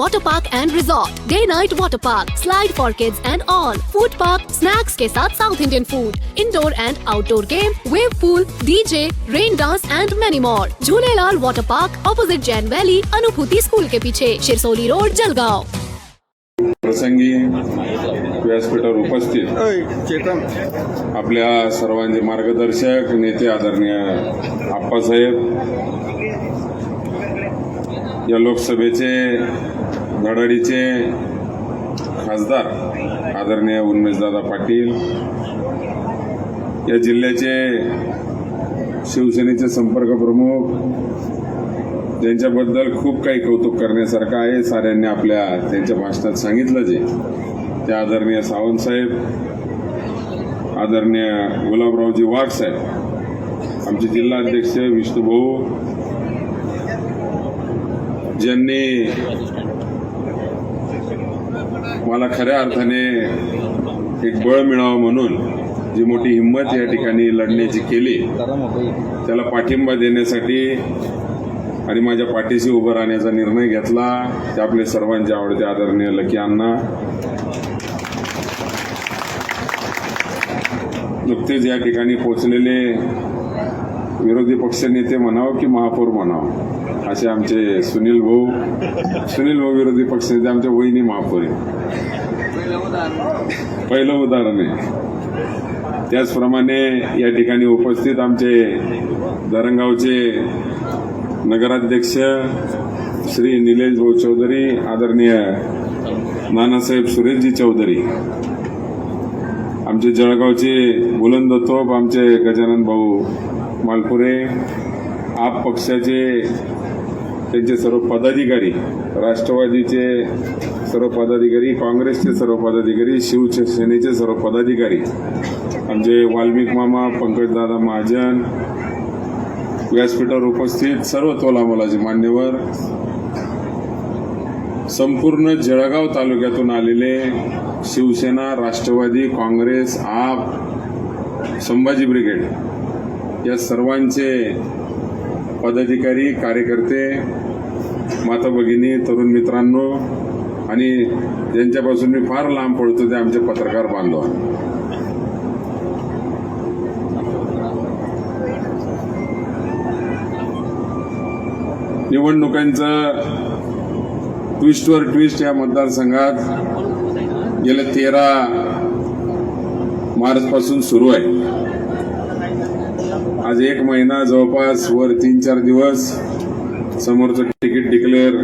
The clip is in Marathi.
Water Park and Resort, Day Night Water Park, Slide for Kids and all, Food Park, Snacks के साथ South Indian food, Indoor and Outdoor game, Wave Pool, DJ, Rain Dance and many more. Jhulelalal Water Park, opposite Jain Valley, Anubhuti school के पीछे शिरसोली रोड जलगांव प्रसंगी व्यासपीठावर उपस्थित आपल्या सर्वांचे मार्गदर्शक नेते आदरणीय आप्पासाहेब या लोकसभेचे धडाडीचे खासदार आदरणीय उन्मेशदादा पाटील या जिल्ह्याचे शिवसेनेचे संपर्क प्रमुख ज्यांच्याबद्दल खूप काही कौतुक करण्यासारखं आहे. साऱ्यांनी आपल्या त्यांच्या भाषणात सांगितलं जे. ते आदरणीय सावंतसाहेब आदरणीय गुलाबरावजी वाघ साहेब आमचे जिल्हाध्यक्ष विष्णुभाऊ ज्यांनी मला खऱ्या अर्थाने एक बळ मिळावं म्हणून जी मोठी हिंमत या ठिकाणी लढण्याची केली त्याला पाठिंबा देण्यासाठी आणि माझ्या पाठीशी उभं राहण्याचा निर्णय घेतला ते आपले सर्वांचे आवडते आदरणीय लकी अण्णा. नुकतेच या ठिकाणी पोचलेले विरोधी पक्षनेते म्हणावं की महापौर म्हणावं? असे आमचे सुनील भाऊ सुनील भाऊ विरोधी पक्षनेते आमच्या वहिनी महापौर आहे पहिलं उदाहरण आहे. त्याचप्रमाणे या ठिकाणी उपस्थित आमचे दरंगावचे नगराध्यक्ष श्री निलेश भाऊ चौधरी आदरणीय नानासाहेब सुरेशजी चौधरी आमचे जळगावचे बुलंद तोप आमचे गजानन भाऊ मालपुरे आप पक्षाचे त्यांचे सर्व पदाधिकारी राष्ट्रवादीचे सर्व पदाधिकारी काँग्रेसचे सर्व पदाधिकारी शिवसेनेचे सर्व पदाधिकारी आमचे वाल्मिक मामा पंकजदादा महाजन व्यासपीठावर उपस्थित सर्व तोलामोलाचे मान्यवर संपूर्ण जळगाव तालुक्यातून आलेले शिवसेना राष्ट्रवादी काँग्रेस आप संभाजी ब्रिगेड. या सर्वांचे पदाधिकारी कार्यकर्ते माता भगिनी तरुण मित्रांनो आणि ज्यांच्यापासून मी फार लांब पडतो ते आमचे पत्रकार बांधव निवडणुकांचं ट्विस्टवर ट्विस्ट या मतदारसंघात गेल्या तेरा मार्च पासून सुरू आहे. आज एक महिना जवळपास वर तीन चार दिवस समोरचं तिकीट डिक्लेअर